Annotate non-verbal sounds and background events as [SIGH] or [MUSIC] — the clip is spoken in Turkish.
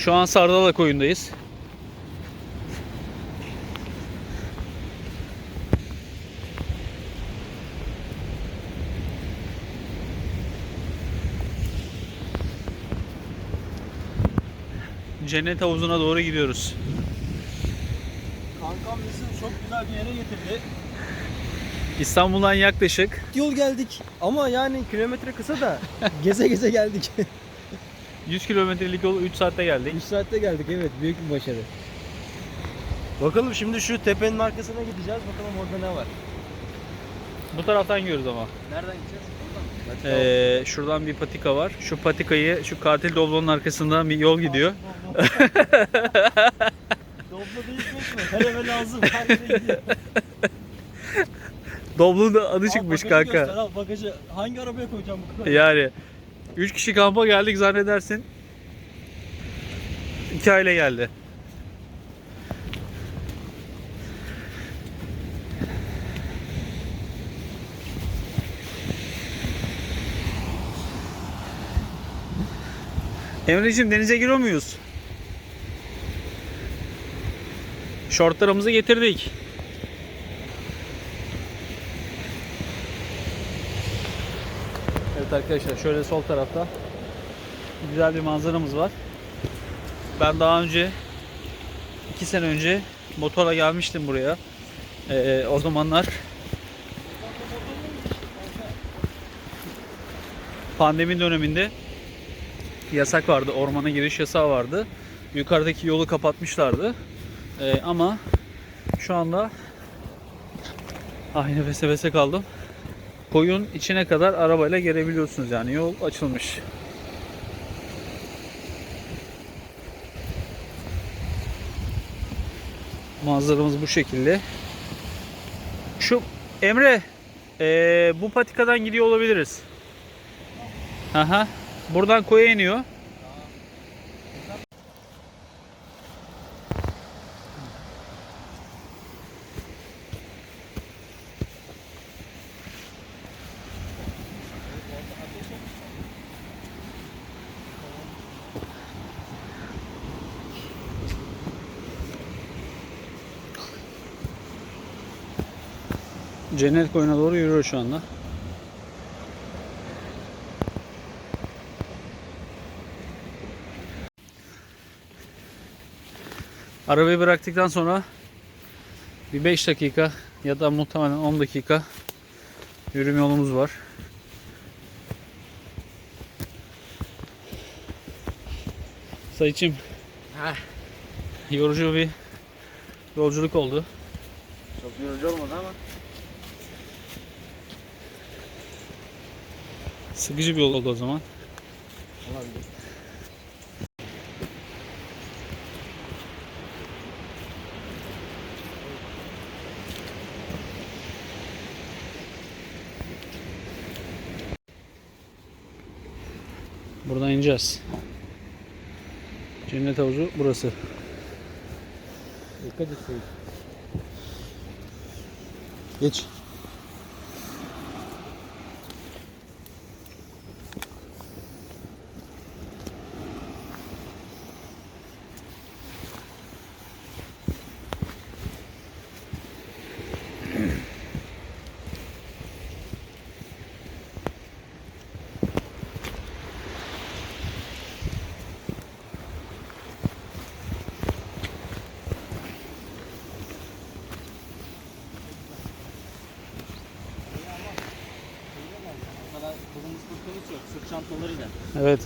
Şu an Sardala koyundayız. Cennet havuzuna doğru gidiyoruz. Kankam bizi çok güzel bir yere getirdi. İstanbul'dan yaklaşık Yol geldik ama yani kilometre kısa da geze geze geldik. [LAUGHS] 100 kilometrelik yolu 3 saatte geldik. 3 saatte geldik evet büyük bir başarı. Bakalım şimdi şu tepenin arkasına gideceğiz bakalım orada ne var. Bu taraftan gidiyoruz ama. Nereden gideceğiz? Ee, şuradan bir patika var. Şu patikayı şu katil doblonun arkasından bir yol gidiyor. Doblo [LAUGHS] değişmek mi? Her eve lazım. Her yere gidiyor. Doblonun da adı çıkmış kanka. Göster, al bagajı. Hangi arabaya koyacağım bu kadar? Yani 3 kişi kampa geldik zannedersin. 2 aile geldi. Emre'ciğim denize giriyor muyuz? Şortlarımızı getirdik. Evet arkadaşlar şöyle sol tarafta güzel bir manzaramız var. Ben daha önce iki sene önce motora gelmiştim buraya. Ee, o zamanlar pandemi döneminde yasak vardı. Ormana giriş yasağı vardı. Yukarıdaki yolu kapatmışlardı. Ee, ama şu anda ay nefes nefese kaldım. Koyun içine kadar arabayla gelebiliyorsunuz yani yol açılmış. Manzaramız bu şekilde. Şu Emre eee, bu patikadan gidiyor olabiliriz. Aha. Buradan koya iniyor. Cennet koyuna doğru yürüyor şu anda. Arabayı bıraktıktan sonra bir 5 dakika ya da muhtemelen 10 dakika yürüme yolumuz var. Sayıçım Heh. yorucu bir yolculuk oldu. Çok yorucu olmadı ama. Sıkıcı bir yol oldu o zaman. Olabilir. Buradan ineceğiz. Cennet havuzu burası. Dikkat et. Geç. Çantalarıyla. Evet.